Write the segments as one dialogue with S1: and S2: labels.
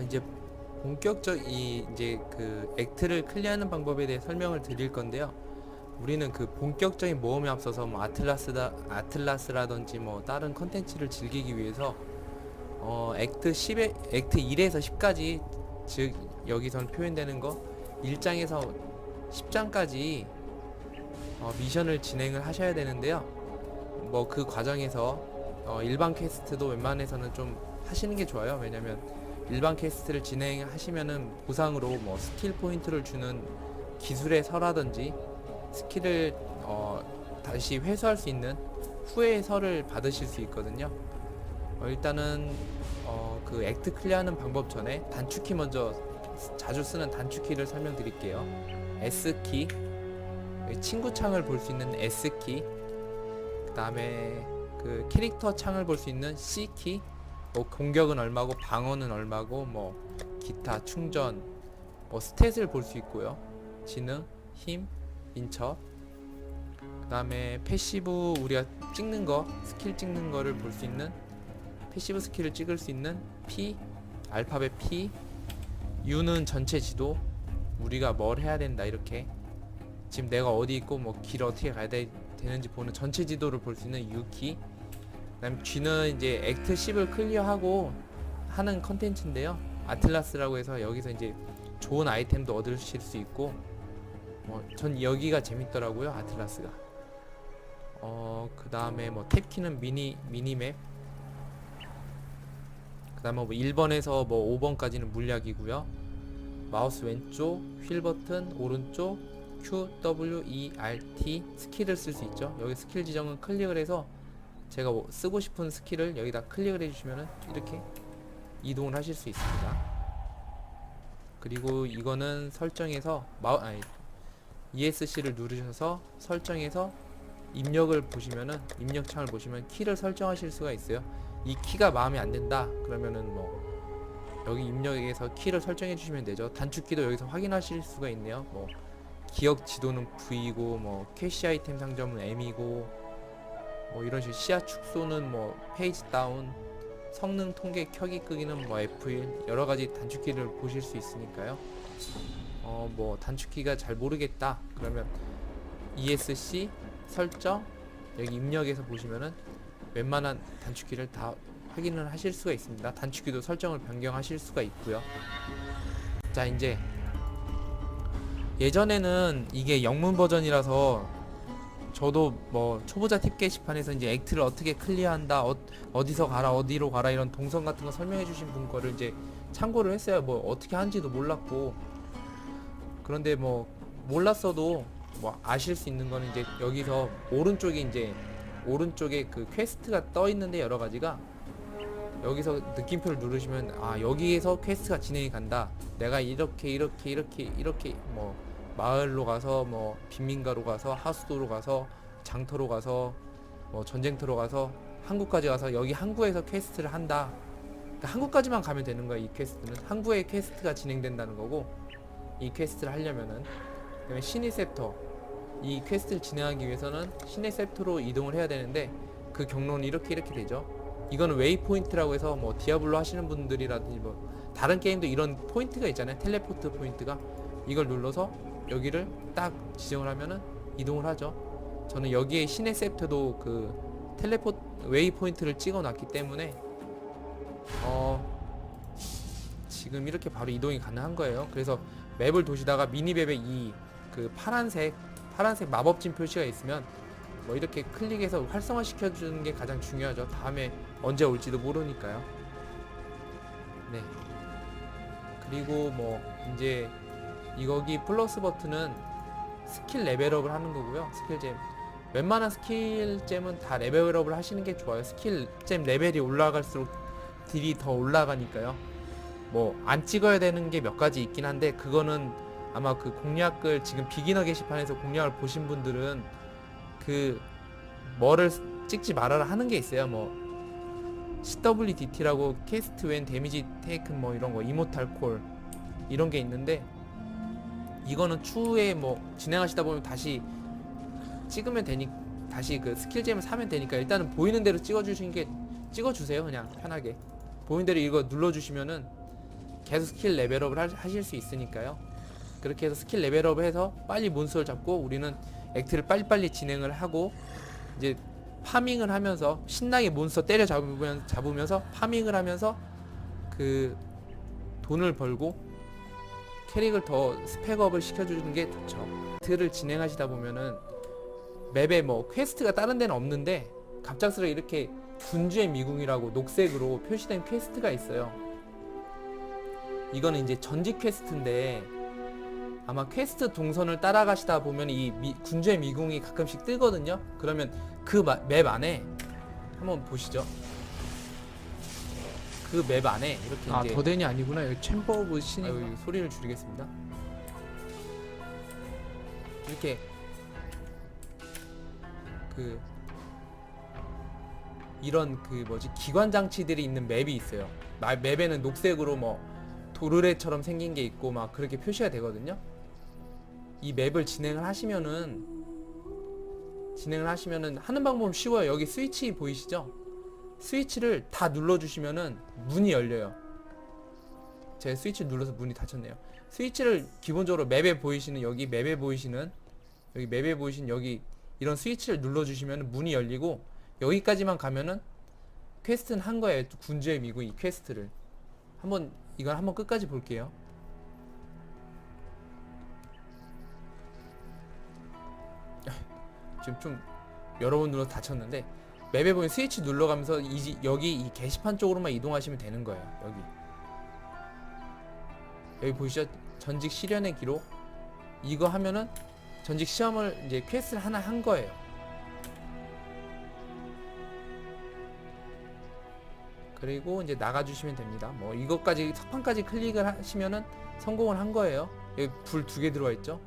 S1: 이제 본격적 이 이제 그 액트를 클리어하는 방법에 대해 설명을 드릴 건데요. 우리는 그 본격적인 모험에 앞서서 뭐 아틀라스다 아틀라스라든지 뭐 다른 컨텐츠를 즐기기 위해서 어 액트 10에 액트 1에서 10까지 즉 여기선 표현되는 거 1장에서 10장까지 어, 미션을 진행을 하셔야 되는데요. 뭐 그 과정에서 어, 일반 퀘스트도 웬만해서는 좀 하시는 게 좋아요. 왜냐면 일반 퀘스트를 진행하시면은 보상으로 뭐 스킬 포인트를 주는 기술의 서라든지 스킬을 어, 다시 회수할 수 있는 후회의 서를 받으실 수 있거든요. 어, 일단은 어, 그 액트 클리어하는 방법 전에 단축키 먼저 자주 쓰는 단축키를 설명드릴게요. S키, 친구 창을 볼 수 있는 S키, 그 다음에 그 캐릭터 창을 볼 수 있는 C키, 뭐 공격은 얼마고 방어는 얼마고 뭐 기타 충전, 뭐 스탯을 볼 수 있고요. 지능, 힘, 인처. 그 다음에 패시브 우리가 찍는 거, 스킬 찍는 거를 볼 수 있는 패시브 스킬을 찍을 수 있는 P, 알파벳 P, U는 전체 지도, 우리가 뭘 해야 된다 이렇게 지금 내가 어디 있고 뭐 길 어떻게 가야 되, 되는지 보는 전체 지도를 볼 수 있는 U키 그 다음 G는 이제 액트 10을 클리어하고 하는 컨텐츠인데요. 아틀라스라고 해서 여기서 이제 좋은 아이템도 얻으실 수 있고 뭐전 여기가 재밌더라고요 아틀라스가. 어 그 다음에 뭐 탭키는 미니 미니맵. 그 다음에 뭐 1번에서 뭐 5번까지는 물약이고요. 마우스 왼쪽 휠 버튼 오른쪽 Q, W, E, R, T 스킬을 쓸 수 있죠. 여기 스킬 지정은 클릭을 해서 제가 뭐 쓰고 싶은 스킬을 여기다 클릭을 해주시면은 이렇게 이동을 하실 수 있습니다. 그리고 이거는 설정에서 마우 아니 ESC를 누르셔서 설정에서 입력을 보시면은 입력 창을 보시면 키를 설정하실 수가 있어요. 이 키가 마음에 안 든다 그러면은 뭐 여기 입력에서 키를 설정해 주시면 되죠. 단축키도 여기서 확인하실 수가 있네요. 뭐 기억 지도는 V고 뭐 캐시 아이템 상점은 M이고 뭐 이런 식으로 시야 축소는 뭐 페이지 다운 성능 통계 켜기 끄기는 뭐 F1 여러 가지 단축키를 보실 수 있으니까요. 어 뭐 단축키가 잘 모르겠다 그러면 ESC 설정 여기 입력에서 보시면은 웬만한 단축키를 다 확인을 하실 수가 있습니다. 단축키도 설정을 변경하실 수가 있고요. 자 이제 예전에는 이게 영문 버전이라서 저도 뭐 초보자 팁 게시판에서 이제 액트를 어떻게 클리어한다 어, 어디서 가라 어디로 가라 이런 동선 같은 거 설명해 주신 분 거를 이제 참고를 했어요. 뭐 어떻게 하는지도 몰랐고. 그런데 뭐 몰랐어도 뭐 아실 수 있는 거는 이제 여기서 오른쪽에 이제 오른쪽에 그 퀘스트가 떠 있는데 여러 가지가 여기서 느낌표를 누르시면 아 여기에서 퀘스트가 진행이 간다. 내가 이렇게 이렇게 이렇게 이렇게 뭐 마을로 가서 뭐 빈민가로 가서 하수도로 가서 장터로 가서 뭐 전쟁터로 가서 항구까지 가서 여기 항구에서 퀘스트를 한다. 그러니까 항구까지만 가면 되는 거야 이 퀘스트는. 항구에 퀘스트가 진행된다는 거고 이 퀘스트를 하려면은. 그다음에 신의 셉터. 이 퀘스트를 진행하기 위해서는 신의 셉터로 이동을 해야 되는데 그 경로는 이렇게 이렇게 되죠. 이거는 웨이포인트라고 해서 뭐 디아블로 하시는 분들이라든지 뭐 다른 게임도 이런 포인트가 있잖아요. 텔레포트 포인트가. 이걸 눌러서 여기를 딱 지정을 하면은 이동을 하죠 저는 여기에 신의 셉터도 그 텔레포 웨이 포인트를 찍어 놨기 때문에 어 지금 이렇게 바로 이동이 가능한 거예요 그래서 맵을 도시다가 미니맵에 이 그 파란색 파란색 마법진 표시가 있으면 뭐 이렇게 클릭해서 활성화 시켜주는 게 가장 중요하죠. 다음에 언제 올지도 모르니까요. 네. 그리고 뭐 이제 이 거기 플러스 버튼은 스킬 레벨업을 하는 거고요. 스킬잼. 웬만한 스킬잼은 다 레벨업을 하시는 게 좋아요. 스킬잼 레벨이 올라갈수록 딜이 더 올라가니까요. 뭐 안 찍어야 되는 게 몇 가지 있긴 한데 그거는 아마 그 공략을 지금 비기너 게시판에서 공략을 보신 분들은 그 뭐를 찍지 말아라 하는 게 있어요. 뭐 CWDT라고 캐스트 웬 데미지 테이큰 뭐 이런 거 이모탈 콜 이런 게 있는데 이거는 추후에 뭐 진행하시다 보면 다시 찍으면 되니 다시 그 스킬잼을 사면 되니까 일단은 보이는 대로 찍어 주신 게 찍어 주세요. 그냥 편하게. 보이는 대로 이거 눌러 주시면은 계속 스킬 레벨업을 하- 하실 수 있으니까요. 그렇게 해서 스킬 레벨업을 해서 빨리 몬스터를 잡고 우리는 액트를 빨리빨리 진행을 하고 이제 파밍을 하면서 신나게 몬스터 때려 잡으면, 잡으면서 파밍을 하면서 그 돈을 벌고 캐릭을 더 스펙업을 시켜주는 게 좋죠. 액트를 진행하시다 보면은 맵에 뭐 퀘스트가 다른 데는 없는데 갑작스레 이렇게 군주의 미궁이라고 녹색으로 표시된 퀘스트가 있어요. 이거는 이제 전직 퀘스트인데 아마 퀘스트 동선을 따라가시다 보면 이 미- 군주의 미궁이 가끔씩 뜨거든요. 그러면 그 맵 안에 한번 보시죠. 그 맵 안에 이렇게
S2: 아
S1: 이제
S2: 더덴이 아니구나 여기 챔버 오브 신이
S1: 아유, 이 소리를 줄이겠습니다. 이렇게 그 이런 그 뭐지 기관 장치들이 있는 맵이 있어요. 마- 맵에는 녹색으로 뭐 도르래처럼 생긴 게 있고 막 그렇게 표시가 되거든요. 이 맵을 진행을 하시면은 진행을 하시면은 하는 방법은 쉬워요. 여기 스위치 보이시죠? 스위치를 다 눌러주시면은 문이 열려요. 제가 스위치 눌러서 문이 닫혔네요. 스위치를 기본적으로 맵에 보이시는 여기 맵에 보이시는 여기 맵에 보이신 여기 이런 스위치를 눌러주시면 문이 열리고 여기까지만 가면은 퀘스트는 한 거예요. 또 군주의 미국 이 퀘스트를 한번 이걸 한번 끝까지 볼게요. 지금 좀 여러 번 눌러 닫혔는데 맵에 보면 스위치 눌러가면서 이, 여기 이 게시판 쪽으로만 이동하시면 되는 거예요. 여기 여기 보이시죠? 전직 실현의 기록 이거 하면은 전직 시험을 이제 퀘스트를 하나 한 거예요. 그리고 이제 나가주시면 됩니다. 뭐 이것까지 석판까지 클릭을 하시면은 성공을 한 거예요. 여기 불 두 개 들어와 있죠?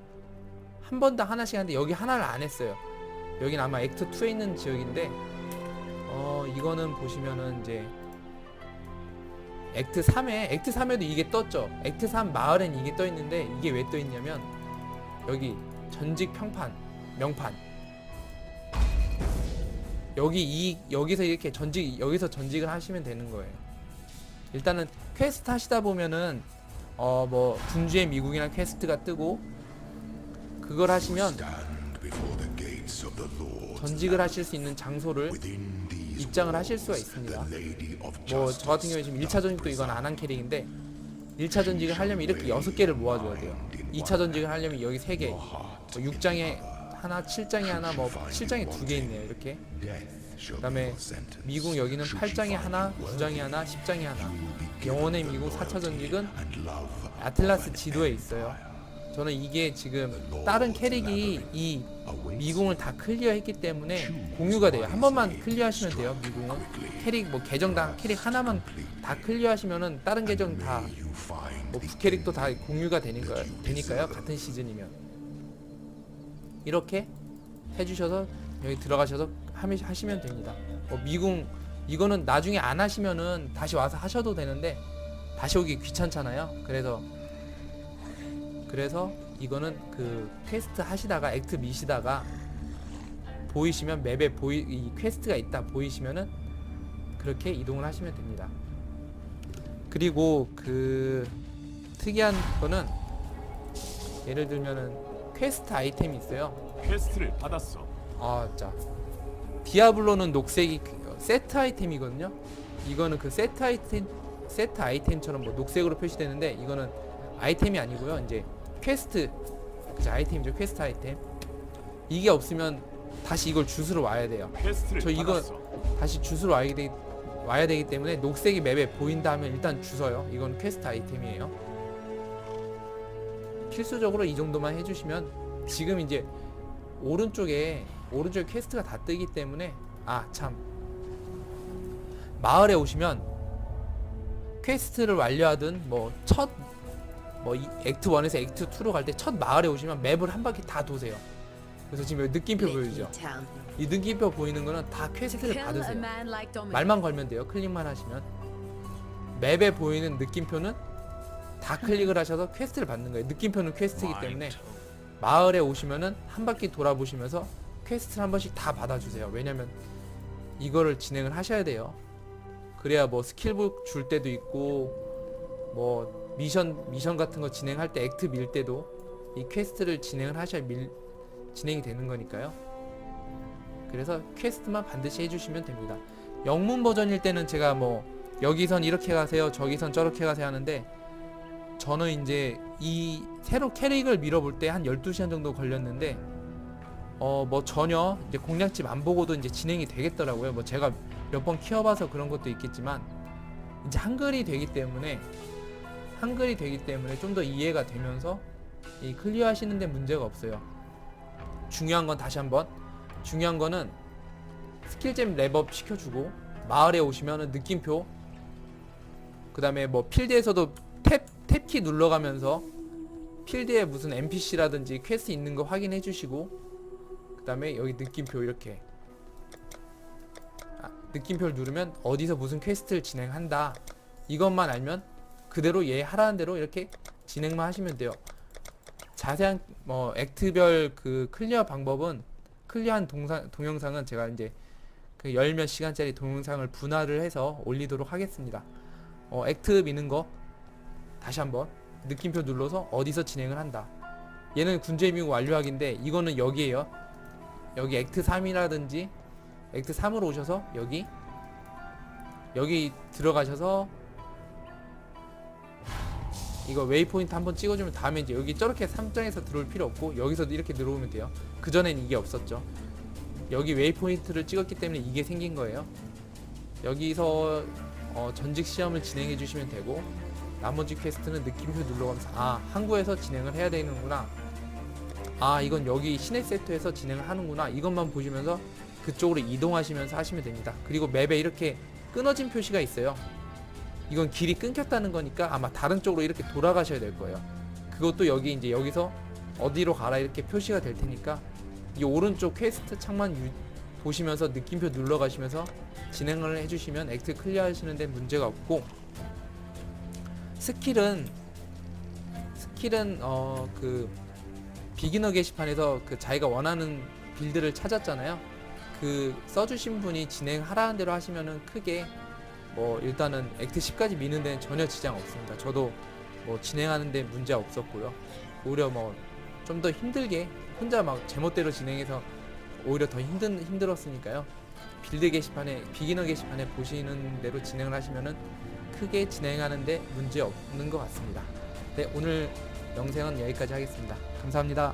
S1: 한번더 하나씩 하는데 여기 하나를 안 했어요. 여긴 아마 액트 2에 있는 지역인데 어 이거는 보시면은 이제 액트 3에 액트 3에도 이게 떴죠. 액트 3 마을엔 이게 떠 있는데 이게 왜 떠 있냐면 여기 전직 평판 명판 여기 이 여기서 이렇게 전직 여기서 전직을 하시면 되는 거예요. 일단은 퀘스트 하시다 보면은 어 뭐 군주의 미국이란 퀘스트가 뜨고 그걸 하시면. 전직을 하실 수 있는 장소를 입장을 하실 수가 있습니다. 뭐 저 같은 경우에 지금 1차 전직도 이건 안 한 캐릭인데 1차 전직을 하려면 이렇게 6개를 모아줘야 돼요 2차 전직을 하려면 여기 3개 뭐 6장에 하나 7장에 하나 뭐 7장에 2개 있네요 이렇게 그 다음에
S3: your sentence.
S1: 미국 여기는 8장에 하나 9장에 하나 10장에 하나 영혼의 미국 4차 전직은 아틀라스 지도에 있어요 저는 이게 지금 다른 캐릭이 이 미궁을 다 클리어했기 때문에 공유가 돼요. 한 번만 클리어하시면 돼요. 미궁은 캐릭 뭐 계정당 캐릭 하나만 다 클리어하시면은 다른 계정 다
S3: you find
S1: 뭐 부캐릭도 다 공유가 되니까 되니까요. 같은 시즌이면 이렇게 해주셔서 여기 들어가셔서 하시면 됩니다. 뭐 미궁 이거는 나중에 안 하시면은 다시 와서 하셔도 되는데 다시 오기 귀찮잖아요. 그래서 그래서 이거는 그 퀘스트 하시다가 액트 미시다가 보이시면 맵에 보이 이 퀘스트가 있다 보이시면은 그렇게 이동을 하시면 됩니다. 그리고 그 특이한 거는 예를 들면은 퀘스트 아이템이 있어요.
S4: 퀘스트를 받았어.
S1: 아, 자. 디아블로는 녹색이 그- 세트 아이템이거든요. 이거는 그 세트 아이템 세트 아이템처럼 뭐 녹색으로 표시되는데 이거는 아이템이 아니고요. 이제 퀘스트 그죠 아이템이죠. 퀘스트 아이템. 이게 없으면 다시 이걸 주스러 와야 돼요. 저 이거-. 다시 주스러 와야 되기, 와야 되기 때문에 녹색이 맵에 보인다 하면 일단 주서요. 이건 퀘스트 아이템이에요. 필수적으로 이 정도만 해주시면 지금 이제 오른쪽에 오른쪽에 퀘스트가 다 뜨기 때문에 아 참 마을에 오시면 퀘스트를 완료하든 뭐 첫 뭐 액트 1에서 액트 2로 갈 때 첫 마을에 오시면 맵을 한 바퀴 다 도세요. 그래서 지금 여기 느낌표 보이죠? 이 느낌표 보이는 거는 다 퀘스트를 받으세요. 말만 걸면 돼요. 클릭만 하시면 맵에 보이는 느낌표는 다 클릭을 하셔서 퀘스트를 받는 거예요. 느낌표는 퀘스트이기 때문에 마을에 오시면은 한 바퀴 돌아보시면서 퀘스트를 한 번씩 다 받아주세요. 왜냐면 이거를 진행을 하셔야 돼요. 그래야 뭐 스킬북 줄 때도 있고 뭐 미션 미션 같은 거 진행할 때 액트 밀 때도 이 퀘스트를 진행을 하셔야 밀 진행이 되는 거니까요. 그래서 퀘스트만 반드시 해주시면 됩니다. 영문 버전일 때는 제가 뭐 여기선 이렇게 가세요, 저기선 저렇게 가세요 하는데 저는 이제 이 새로 캐릭을 밀어볼 때 한 12시간 정도 걸렸는데 어 뭐 전혀 이제 공략집 안 보고도 이제 진행이 되겠더라고요. 뭐 제가 몇 번 키워봐서 그런 것도 있겠지만 이제 한글이 되기 때문에 한글이 되기 때문에 좀 더 이해가 되면서 이 클리어 하시는데 문제가 없어요. 중요한 건 다시 한번 중요한 거는 스킬잼 랩업 시켜주고 마을에 오시면은 느낌표 그 다음에 뭐 필드에서도 탭, 탭키 눌러가면서 필드에 무슨 NPC라든지 퀘스트 있는 거 확인해 주시고 그 다음에 여기 느낌표 이렇게 아, 느낌표를 누르면 어디서 무슨 퀘스트를 진행한다 이것만 알면 그대로 얘 하라는 대로 이렇게 진행만 하시면 돼요 자세한 뭐 액트별 그 클리어 방법은 클리어한 동상, 동영상은 제가 이제 그 열 몇 시간짜리 동영상을 분할을 해서 올리도록 하겠습니다 어, 액트 미는 거 다시 한번 느낌표 눌러서 어디서 진행을 한다. 얘는 군제 미국 완료하기인데 이거는 여기에요. 여기 액트 3이라든지 액트 3으로 오셔서 여기 여기 들어가셔서 이거 웨이포인트 한번 찍어주면 다음에 이제 여기 저렇게 3장에서 들어올 필요 없고 여기서도 이렇게 들어오면 돼요. 그전엔 이게 없었죠. 여기 웨이포인트를 찍었기 때문에 이게 생긴 거예요. 여기서 어, 전직 시험을 진행해 주시면 되고 나머지 퀘스트는 느낌표 눌러가면서 아 항구에서 진행을 해야 되는구나 아 이건 여기 시내 세트에서 진행을 하는구나 이것만 보시면서 그쪽으로 이동하시면서 하시면 됩니다 그리고 맵에 이렇게 끊어진 표시가 있어요 이건 길이 끊겼다는 거니까 아마 다른 쪽으로 이렇게 돌아가셔야 될 거예요 그것도 여기 이제 여기서 어디로 가라 이렇게 표시가 될 테니까 이 오른쪽 퀘스트 창만 유- 보시면서 느낌표 눌러 가시면서 진행을 해주시면 액트 클리어 하시는데 문제가 없고 스킬은 스킬은 어 그 비기너 게시판에서 그 자기가 원하는 빌드를 찾았잖아요. 그 써주신 분이 진행하라는 대로 하시면은 크게 뭐 일단은 액트 10까지 미는 데는 전혀 지장 없습니다. 저도 뭐 진행하는 데 문제 없었고요. 오히려 뭐 좀 더 힘들게 혼자 막 제멋대로 진행해서 오히려 더 힘든 힘들었으니까요. 빌드 게시판에 비기너 게시판에 보시는 대로 진행을 하시면은 크게 진행하는데 문제 없는 것 같습니다. 네, 오늘 영상은 여기까지 하겠습니다. 감사합니다.